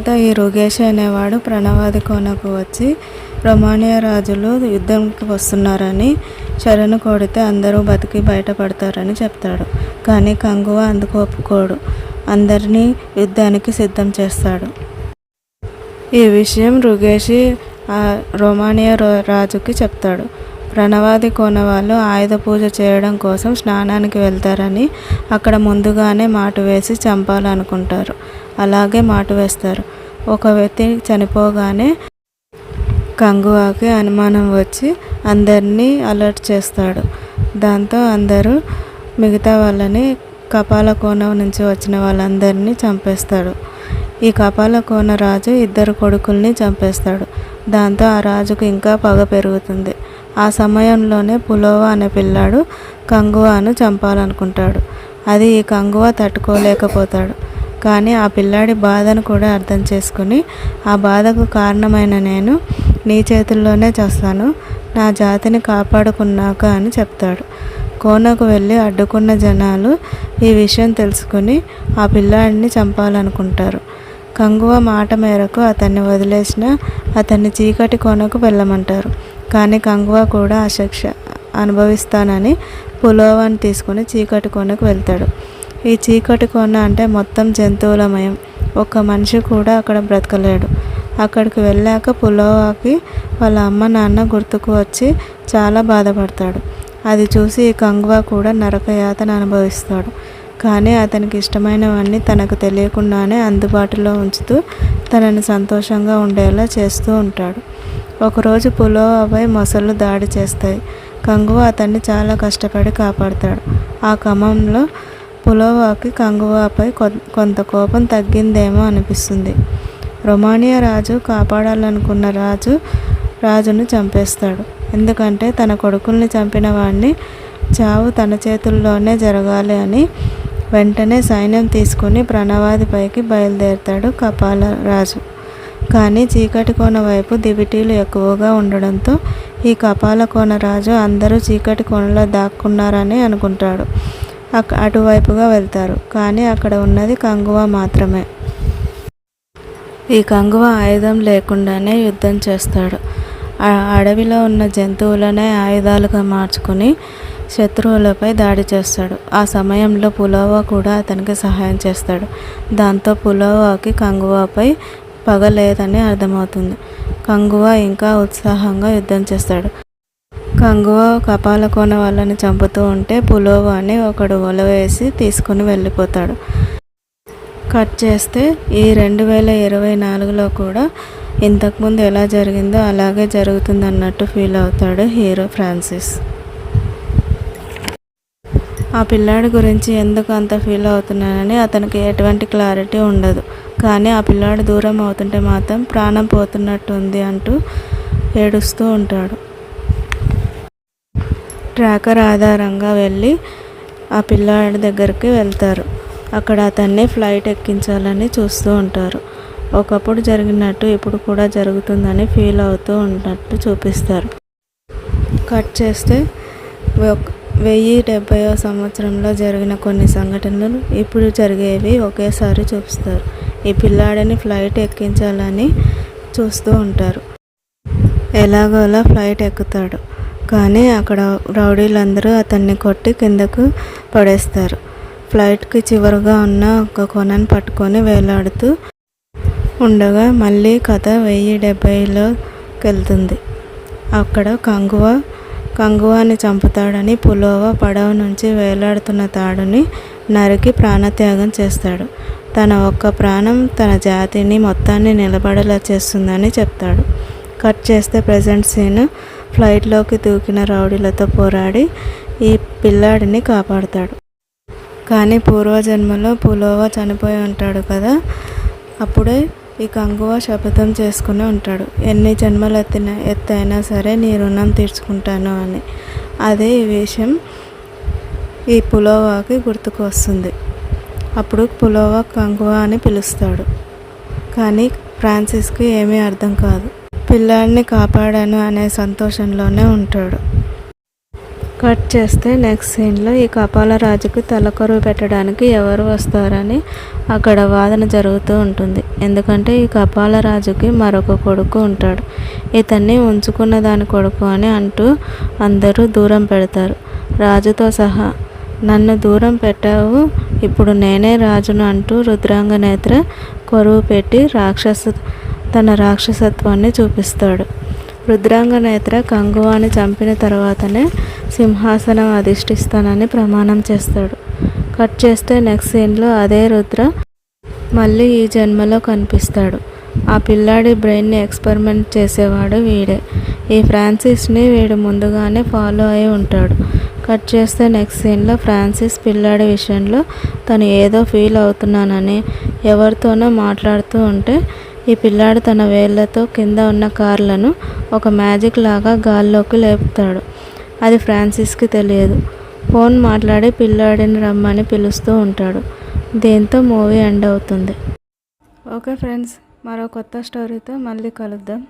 తర్వాత ఈ రుగేష్ అనేవాడు ప్రణవాది కోనకు వచ్చి రొమానియా రాజులు యుద్ధంకి వస్తున్నారని శరణు కొడితే అందరూ బతికి బయటపడతారని చెప్తాడు. కానీ కంగువ అందుకు ఒప్పుకోడు. అందరినీ యుద్ధానికి సిద్ధం చేస్తాడు. ఈ విషయం రుగేషి రొమానియా రాజుకి చెప్తాడు. ప్రణవాది కోన వాళ్ళు ఆయుధ పూజ చేయడం కోసం స్నానానికి వెళ్తారని అక్కడ ముందుగానే మాటు వేసి చంపాలనుకుంటారు. అలాగే మాటు వేస్తారు. ఒక వ్యక్తి చనిపోగానే కంగువాకి అనుమానం వచ్చి అందరినీ అలర్ట్ చేస్తాడు. దాంతో అందరూ మిగతా వాళ్ళని కపాల కోన నుంచి వచ్చిన వాళ్ళందరినీ చంపేస్తాడు. ఈ కపాల కోన రాజు ఇద్దరు కొడుకుల్ని చంపేస్తాడు. దాంతో ఆ రాజుకు ఇంకా పగ పెరుగుతుంది. ఆ సమయంలోనే పులోవా అనే పిల్లాడు కంగువాను చంపాలనుకుంటాడు. అది ఈ కంగువ తట్టుకోలేకపోతాడు. కానీ ఆ పిల్లాడి బాధను కూడా అర్థం చేసుకుని ఆ బాధకు కారణమైన నేను నీ చేతుల్లోనే చేస్తాను. నా జాతిని కాపాడుకున్నాక అని చెప్తాడు. కోనకు వెళ్ళి అడ్డుకున్న జనాలు ఈ విషయం తెలుసుకుని ఆ పిల్లాడిని చంపాలనుకుంటారు. కంగువ మాట మేరకు అతన్ని వదిలేసిన అతన్ని చీకటి కోనకు వెళ్ళమంటారు. కానీ కంగువ కూడా ఆ శిక్ష అనుభవిస్తానని పులోవాన్ని తీసుకుని చీకటి కోనకు వెళ్తాడు. ఈ చీకటి కోన అంటే మొత్తం జంతువులమయం. ఒక్క మనిషి కూడా అక్కడ బ్రతకలేడు. అక్కడికి వెళ్ళాక పులోవాకి వాళ్ళ అమ్మ నాన్న గుర్తుకు వచ్చి చాలా బాధపడతాడు. అది చూసి ఈ కంగువ కూడా నరకయాతన అనుభవిస్తాడు. కానీ అతనికి ఇష్టమైనవన్నీ తనకు తెలియకుండానే అందుబాటులో ఉంచుతూ తనని సంతోషంగా ఉండేలా చేస్తూ ఉంటాడు. ఒకరోజు పులోవాపై మొసళ్ళు దాడి చేస్తాయి. కంగువ అతన్ని చాలా కష్టపడి కాపాడతాడు. ఆ క్రమంలో పులోవాకి కంగువాపై కొ- కొంత కోపం తగ్గిందేమో అనిపిస్తుంది. రొమానియా రాజు కాపాడాలనుకున్న రాజు రాజును చంపేస్తాడు. ఎందుకంటే తన కొడుకుల్ని చంపిన వాడిని చావు తన చేతుల్లోనే జరగాలి అని వెంటనే సైన్యం తీసుకుని ప్రణవాదిపైకి బయలుదేరుతాడు కపాల రాజు కానీ చీకటి కోన వైపు దివిటీలు ఎక్కువగా ఉండడంతో ఈ కపాల కోన రాజు అందరూ చీకటి కోనలో దాక్కున్నారని అనుకుంటాడు. అక్క అటువైపుగా వెళ్తారు. కానీ అక్కడ ఉన్నది కంగువ మాత్రమే. ఈ కంగువ ఆయుధం లేకుండానే యుద్ధం చేస్తాడు. అడవిలో ఉన్న జంతువులనే ఆయుధాలుగా మార్చుకుని శత్రువులపై దాడి చేస్తాడు. ఆ సమయంలో పులావా కూడా అతనికి సహాయం చేస్తాడు. దాంతో పులావాకి కంగువాపై పగ లేదని అర్థమవుతుంది. కంగువా ఇంకా ఉత్సాహంగా యుద్ధం చేస్తాడు. కంగువ కపాలకోన వాళ్ళని చంపుతూ ఉంటే పులోవాని ఒకడు ఒలవేసి తీసుకుని వెళ్ళిపోతాడు. కట్ చేస్తే ఈ రెండు వేల ఇరవై నాలుగులో కూడా ఇంతకుముందు ఎలా జరిగిందో అలాగే జరుగుతుంది అన్నట్టు ఫీల్ అవుతాడు హీరో ఫ్రాన్సిస్. ఆ పిల్లాడి గురించి ఎందుకు అంత ఫీల్ అవుతున్నానని అతనికి ఎటువంటి క్లారిటీ ఉండదు. కానీ ఆ పిల్లాడు దూరం అవుతుంటే మాత్రం ప్రాణం పోతున్నట్టు ఉంది అంటూ ఏడుస్తూ ఉంటాడు. ట్రాకర్ ఆధారంగా వెళ్ళి ఆ పిల్లాడి దగ్గరికి వెళ్తారు. అక్కడ అతన్ని ఫ్లైట్ ఎక్కించాలని చూస్తూ ఉంటారు. ఒకప్పుడు జరిగినట్టు ఇప్పుడు కూడా జరుగుతుందని ఫీల్ అవుతూ ఉన్నట్టు చూపిస్తారు. కట్ చేస్తే వెయ్యి డెబ్భైవ సంవత్సరంలో జరిగిన కొన్ని సంఘటనలు ఇప్పుడు జరిగేవి ఒకేసారి చూపిస్తారు. ఈ పిల్లాడిని ఫ్లైట్ ఎక్కించాలని చూస్తూ ఉంటారు. ఎలాగోలా ఫ్లైట్ ఎక్కుతాడు. కానీ అక్కడ రౌడీలందరూ అతన్ని కొట్టి కిందకు పడేస్తారు. ఫ్లైట్కి చివరగా ఉన్న ఒక కొనను పట్టుకొని వేలాడుతూ ఉండగా మళ్ళీ కథ వెయ్యి డెబ్బైలోకి వెళ్తుంది అక్కడ కంగువ కంగువాన్ని చంపుతాడని పులోవ పడవ నుంచి వేలాడుతున్న తాడుని నరికి ప్రాణత్యాగం చేస్తాడు. తన ఒక్క ప్రాణం తన జాతిని మొత్తాన్ని నిలబడేలా చేస్తుందని చెప్తాడు. కట్ చేస్తే ప్రజెంట్ సీన్ ఫ్లైట్లోకి దూకిన రౌడీలతో పోరాడి ఈ పిల్లాడిని కాపాడుతాడు. కానీ పూర్వజన్మలో పులోవ చనిపోయి ఉంటాడు కదా అప్పుడే ఈ కంగువ శపథం చేసుకుని ఉంటాడు. ఎన్ని జన్మలు ఎత్తిన ఎత్తైనా సరే నీ రుణం తీర్చుకుంటాను అని. అదే ఈ విషయం ఈ పులోవాకి గుర్తుకు వస్తుంది. అప్పుడు పులోవా కంగువ అని పిలుస్తాడు. కానీ ఫ్రాన్సిస్కి ఏమీ అర్థం కాదు. పిల్లాడిని కాపాడాను అనే సంతోషంలోనే ఉంటాడు. కట్ చేస్తే నెక్స్ట్ సీన్లో ఈ కపాలరాజుకు తలకొరువు పెట్టడానికి ఎవరు వస్తారని అక్కడ వాదన జరుగుతూ ఉంటుంది. ఎందుకంటే ఈ కపాలరాజుకి మరొక కొడుకు ఉంటాడు. ఇతన్ని ఉంచుకున్న దాని కొడుకు అని అంటూ అందరూ దూరం పెడతారు. రాజుతో సహా నన్ను దూరం పెట్టావు ఇప్పుడు నేనే రాజును అంటూ రుద్రాంగ నేత్ర కొరువు పెట్టి రాక్షస తన రాక్షసత్వాన్ని చూపిస్తాడు. రుద్రాంగ నేత్ర కంగువాని చంపిన తర్వాతనే సింహాసనం అధిష్ఠిస్తానని ప్రమాణం చేస్తాడు. కట్ చేస్తే నెక్స్ట్ సీన్లో అదే రుద్ర మళ్ళీ ఈ జన్మలో కనిపిస్తాడు. ఆ పిల్లాడి బ్రెయిన్ని ఎక్స్పెరిమెంట్ చేసేవాడు వీడే. ఈ ఫ్రాన్సిస్ని వీడు ముందుగానే ఫాలో అయి ఉంటాడు. కట్ చేస్తే నెక్స్ట్ సీన్లో ఫ్రాన్సిస్ పిల్లాడి విషయంలో తను ఏదో ఫీల్ అవుతున్నానని ఎవరితోనో మాట్లాడుతూ ఉంటే ఈ పిల్లాడు తన వేళ్ళతో కింద ఉన్న కార్లను ఒక మ్యాజిక్ లాగా గాల్లోకి లేపుతాడు. అది ఫ్రాన్సిస్కి తెలియదు. ఫోన్ మాట్లాడి పిల్లాడిని రమ్మని పిలుస్తూ ఉంటాడు. దీంతో మూవీ ఎండ్ అవుతుంది. ఓకే ఫ్రెండ్స్ మరో కొత్త స్టోరీతో మళ్ళీ కలుద్దాం.